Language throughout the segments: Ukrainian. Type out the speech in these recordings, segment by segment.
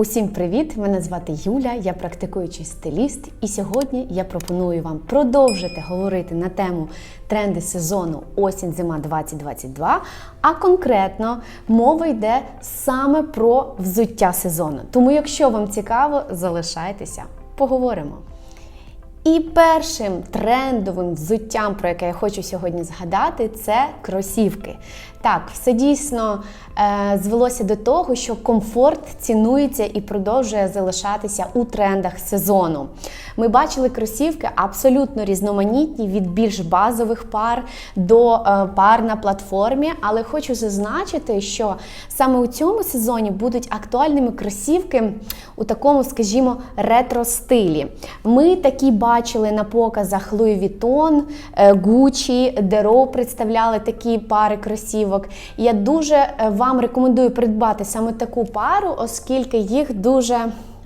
Усім привіт! Мене звати Юля, я практикуючий стиліст, і сьогодні я пропоную вам продовжити говорити на тему тренди сезону осінь-зима 2022. А конкретно мова йде саме про взуття сезону. Тому, якщо вам цікаво, залишайтеся, поговоримо. І першим трендовим взуттям, про яке я хочу сьогодні згадати, це кросівки. Так, все дійсно е, звелося до того, що комфорт цінується і продовжує залишатися у трендах сезону. Ми бачили кросівки абсолютно різноманітні від більш базових пар до е, пар на платформі. Але хочу зазначити, що саме у цьому сезоні будуть актуальними кросівки у такому, скажімо, ретро-стилі. Ми такі бачили на показах Louis Vuitton, Gucci, Dero представляли такі пари кросівок. Я дуже е, вам рекомендую придбати саме таку пару, оскільки їх дуже.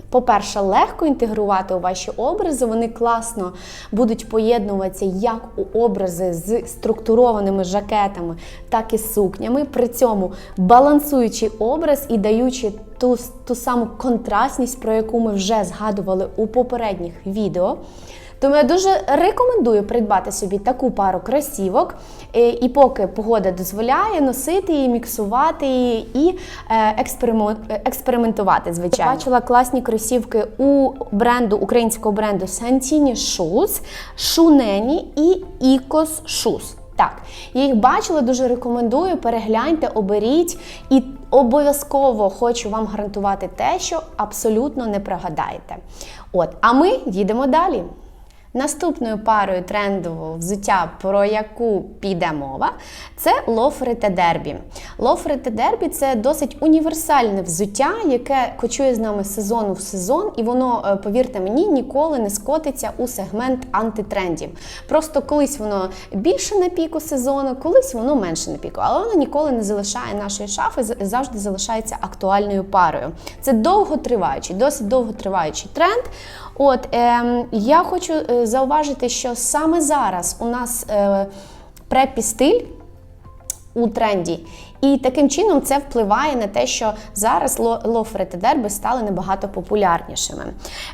По-перше, легко інтегрувати у ваші образи, вони класно будуть поєднуватися як у образи з структурованими жакетами, так і сукнями. При цьому балансуючи образ і даючи ту, ту саму контрастність, про яку ми вже згадували у попередніх відео. Тому я дуже рекомендую придбати собі таку пару кросівок, е, і поки погода дозволяє, носити її, міксувати її і е, експериментувати. Звичайно, бачила класні кросівки у бренду українського бренду Santini Shoes, Шунені і Icos Shoes. Так, я їх бачила, дуже рекомендую. Перегляньте, оберіть і обов'язково хочу вам гарантувати те, що абсолютно не прогадаєте. От, а ми їдемо далі. Наступною парою трендового взуття, про яку піде мова, це лофери та дербі. Лофери та дербі це досить універсальне взуття, яке кочує з нами сезону в сезон, і воно, е, повірте мені, ніколи не скотиться у сегмент антитрендів. Просто колись воно більше на піку сезону, колись воно менше на піку, але воно ніколи не залишає нашої шафи, завжди залишається актуальною парою. Це довготриваючий, досить довготриваючий тренд. От ем, я хочу е, зауважити, що саме зараз у нас е, препі стиль у тренді. І таким чином це впливає на те, що зараз ло- лофери та дерби стали набагато популярнішими.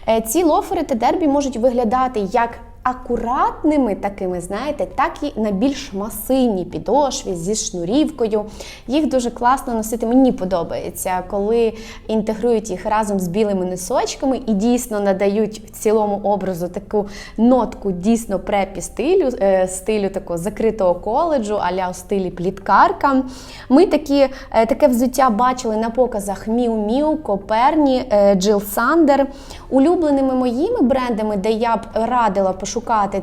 Е, Ці лофери та дербі можуть виглядати як акуратними такими, знаєте, так і на більш масивній підошві зі шнурівкою. Їх дуже класно носити. Мені подобається, коли інтегрують їх разом з білими носочками і дійсно надають цілому образу таку нотку дійсно препі стилю, е, стилю такого закритого коледжу, аля у стилі пліткарка. Ми такі, е, таке взуття бачили на показах Міу Міу, Коперні, е, Джил Сандер. Улюбленими моїми брендами, де я б радила пошукати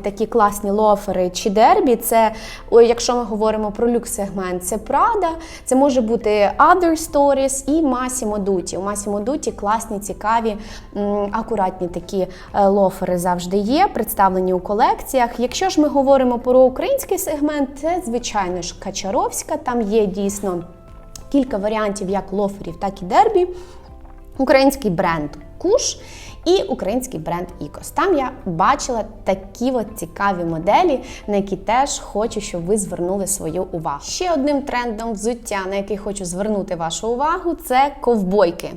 такі класні лофери чи дербі, це, якщо ми говоримо про люкс-сегмент, це Prada, це може бути Other Stories і Massimo Dutti. У Massimo Dutti класні, цікаві, акуратні такі е, лофери завжди є, представлені у колекціях. Якщо ж ми говоримо про український сегмент, це, звичайно ж, Качаровська, там є дійсно кілька варіантів як лоферів, так і дербі. Український бренд Куш і український бренд Ікос. Там я бачила такі от цікаві моделі, на які теж хочу, щоб ви звернули свою увагу. Ще одним трендом взуття, на який хочу звернути вашу увагу, це ковбойки.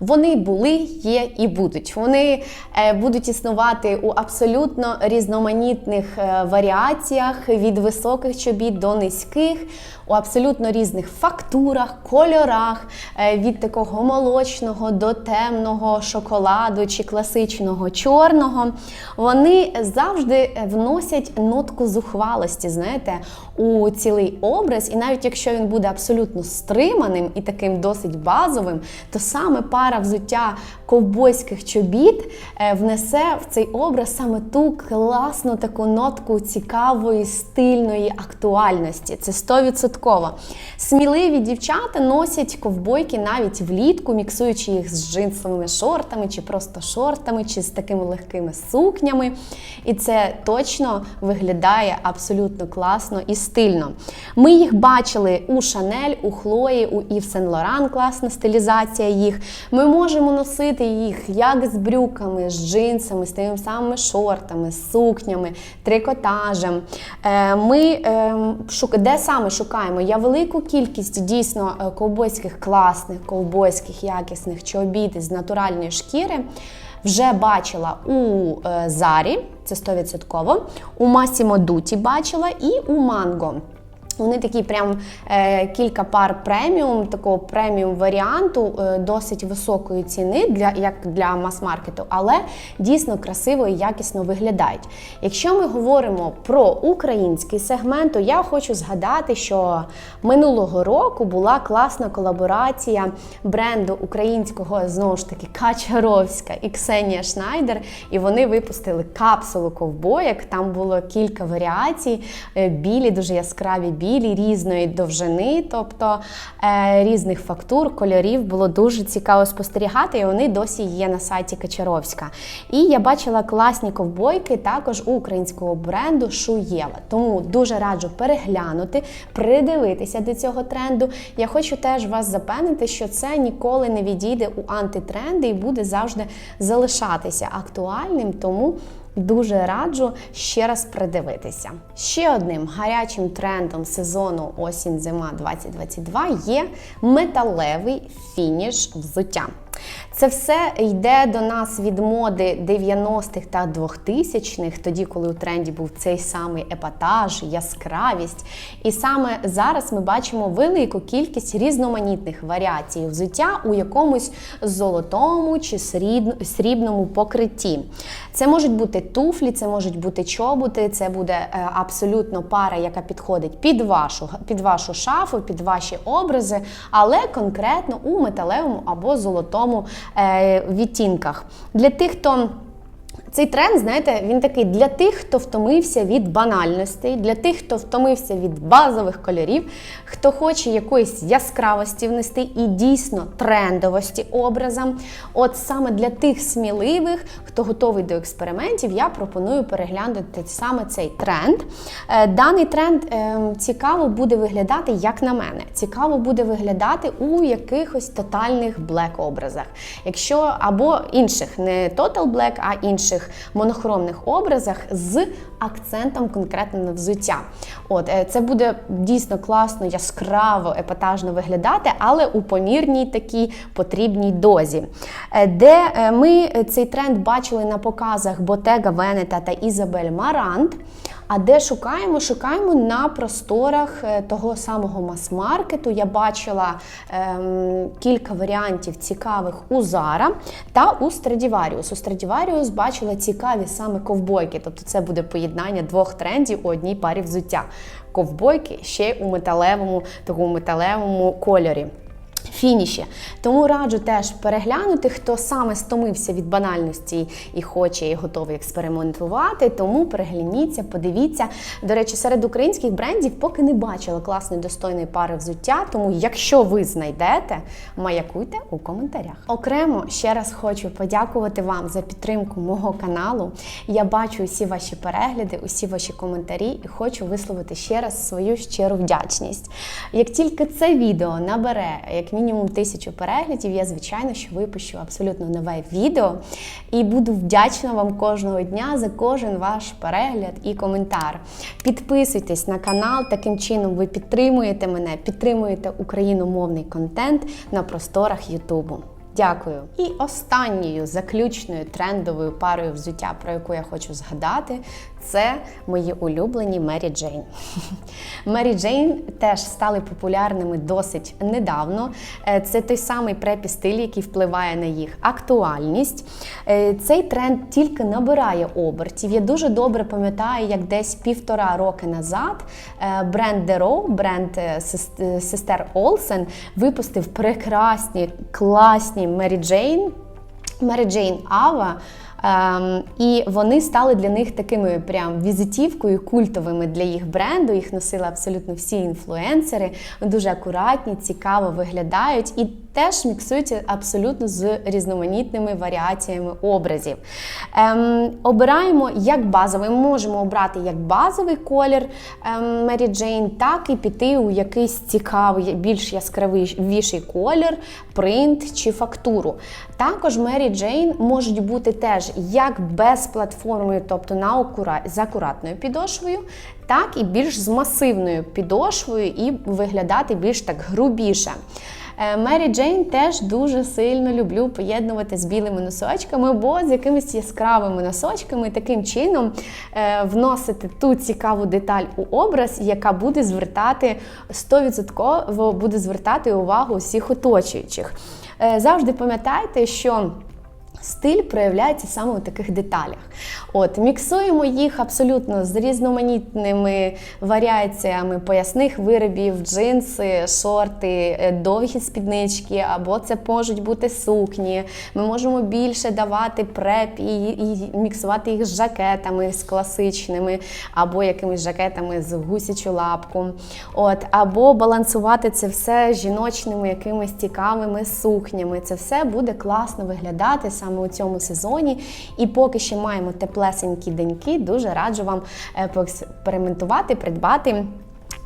Вони були, є і будуть. Вони е, будуть існувати у абсолютно різноманітних е, варіаціях від високих чобіт до низьких, у абсолютно різних фактурах, кольорах, е, від такого молочного до темного шоколаду чи класичного чорного. Вони завжди вносять нотку зухвалості, знаєте, у цілий образ. І навіть якщо він буде абсолютно стриманим і таким досить базовим, то саме пара взуття ковбойських чобіт е, внесе в цей образ саме ту класну таку нотку цікавої, стильної актуальності. Це 100%. Сміливі дівчата носять ковбойки навіть влітку, міксуючи їх з джинсовими шортами, чи просто шортами, чи з такими легкими сукнями. І це точно виглядає абсолютно класно і стильно. Ми їх бачили у Шанель, у Хлої, у Ів Сен Лоран, класна стилізація їх. Ми можемо носити їх як з брюками, з джинсами, з тими самими шортами, з сукнями, трикотажем. Е, Ми е, де саме шукаємо? Я велику кількість дійсно е, ковбойських класних, ковбойських якісних чобіт з натуральної шкіри. Вже бачила у е, Зарі, це 100%, у Massimo Dutti бачила і у Манго. Вони такі прям е, кілька пар преміум, такого преміум варіанту, е, досить високої ціни для як для мас-маркету, але дійсно красиво і якісно виглядають. Якщо ми говоримо про український сегмент, то я хочу згадати, що минулого року була класна колаборація бренду українського знову ж таки Качаровська і Ксенія Шнайдер, і вони випустили капсулу ковбоєк. Там було кілька варіацій, е, білі, дуже яскраві білі, різної довжини, тобто е, різних фактур, кольорів. Було дуже цікаво спостерігати, і вони досі є на сайті Качаровська. І я бачила класні ковбойки також у українського бренду Шуєва. Тому дуже раджу переглянути, придивитися до цього тренду. Я хочу теж вас запевнити, що це ніколи не відійде у антитренди і буде завжди залишатися актуальним. Тому Дуже раджу ще раз придивитися. Ще одним гарячим трендом сезону осінь-зима 2022 є металевий фініш взуття. Це все йде до нас від моди 90-х та 2000-х, тоді, коли у тренді був цей самий епатаж, яскравість. І саме зараз ми бачимо велику кількість різноманітних варіацій взуття у якомусь золотому чи срібному покритті. Це можуть бути туфлі, це можуть бути чоботи, це буде е, абсолютно пара, яка підходить під вашу, під вашу шафу, під ваші образи, але конкретно у металевому або золотому е, відтінках. Для тих, хто цей тренд, знаєте, він такий для тих, хто втомився від банальностей, для тих, хто втомився від базових кольорів, хто хоче якоїсь яскравості внести і дійсно трендовості образам. От саме для тих сміливих, хто готовий до експериментів, я пропоную переглянути саме цей тренд. Е, Даний тренд е, цікаво буде виглядати, як на мене. Цікаво буде виглядати у якихось тотальних блек образах. Якщо або інших, не Total Black, а інших монохромних образах з акцентом конкретно на взуття. От е, це буде дійсно класно, яскраво, епатажно виглядати, але у помірній такій потрібній дозі. Е, Де е, ми цей тренд бачили на показах Ботега Венета та Ізабель Марант. А де шукаємо? Шукаємо на просторах е, того самого мас-маркету. Я бачила ем, кілька варіантів цікавих у Zara та у Stradivarius. У Stradivarius бачила цікаві саме ковбойки, тобто це буде поєднання двох трендів у одній парі взуття. Ковбойки ще й у металевому, такому металевому кольорі. Фініші. Тому раджу теж переглянути, хто саме стомився від банальності і хоче і готовий експериментувати. Тому перегляніться, подивіться. До речі, серед українських брендів поки не бачила класної достойної пари взуття. Тому, якщо ви знайдете, маякуйте у коментарях. Окремо ще раз хочу подякувати вам за підтримку мого каналу. Я бачу усі ваші перегляди, усі ваші коментарі і хочу висловити ще раз свою щиру вдячність. Як тільки це відео набере як мінімум тисячу переглядів, я звичайно що випущу абсолютно нове відео і буду вдячна вам кожного дня за кожен ваш перегляд і коментар. Підписуйтесь на канал, таким чином ви підтримуєте мене, підтримуєте україномовний контент на просторах Ютубу. Дякую. І останньою заключною трендовою парою взуття, про яку я хочу згадати, це мої улюблені Мері Джейн. Мері Джейн теж стали популярними досить недавно. Е, Це той самий препі-стиль, який впливає на їх актуальність. Е, Цей тренд тільки набирає обертів. Я дуже добре пам'ятаю, як десь півтора роки назад е, бренд Деро, бренд сес- сестер Олсен, випустив прекрасні, класні Мері Джейн. Мері Джейн Ава. Um, і вони стали для них такими прям візитівкою культовими для їх бренду. Їх носили абсолютно всі інфлюенсери. Дуже акуратні, цікаво виглядають. І теж міксуються абсолютно з різноманітними варіаціями образів. Ем, обираємо як базовий, можемо обрати як базовий колір ем, Mary Jane, так і піти у якийсь цікавий, більш яскравіший колір, принт чи фактуру. Також Mary Jane можуть бути теж як безплатформою, тобто на акура... з акуратною підошвою, так і більш з масивною підошвою і виглядати більш так грубіше. Е, Мері Джейн теж дуже сильно люблю поєднувати з білими носочками, бо з якимись яскравими носочками таким чином е, вносити ту цікаву деталь у образ, яка буде звертати 100% буде звертати увагу усіх оточуючих. Е, Завжди пам'ятайте, що Стиль проявляється саме у таких деталях. От, Міксуємо їх абсолютно з різноманітними варіаціями поясних виробів, джинси, шорти, е, довгі спіднички, або це можуть бути сукні. Ми можемо більше давати преп і, і міксувати їх з жакетами, з класичними, або якимись жакетами з гусячу лапку. От, Або балансувати це все жіночними якимись цікавими сукнями. Це все буде класно виглядати саме у цьому сезоні. І поки ще маємо теплесенькі деньки, дуже раджу вам е, поекспериментувати, придбати.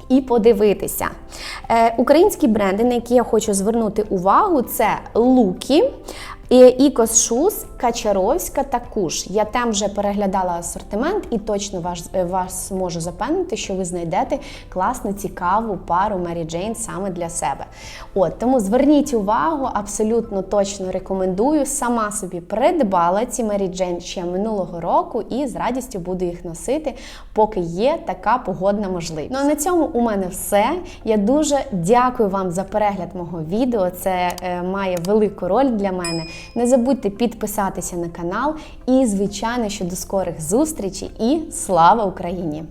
І подивитися. Е, Українські бренди, на які я хочу звернути увагу, це Лукі, Ікос Шус, Качаровська та Куш. Я там вже переглядала асортимент і точно вас, вас можу запевнити, що ви знайдете класну, цікаву пару Мері Джейн саме для себе. От Тому зверніть увагу, абсолютно точно рекомендую. Сама собі придбала ці Мері Джейн ще минулого року і з радістю буду їх носити, поки є така погодна можливість. Ну а на цьому у мене все. Я дуже дякую вам за перегляд мого відео. Це е, має велику роль для мене. Не забудьте підписатися на канал і, звичайно, що до скорих зустрічей і слава Україні!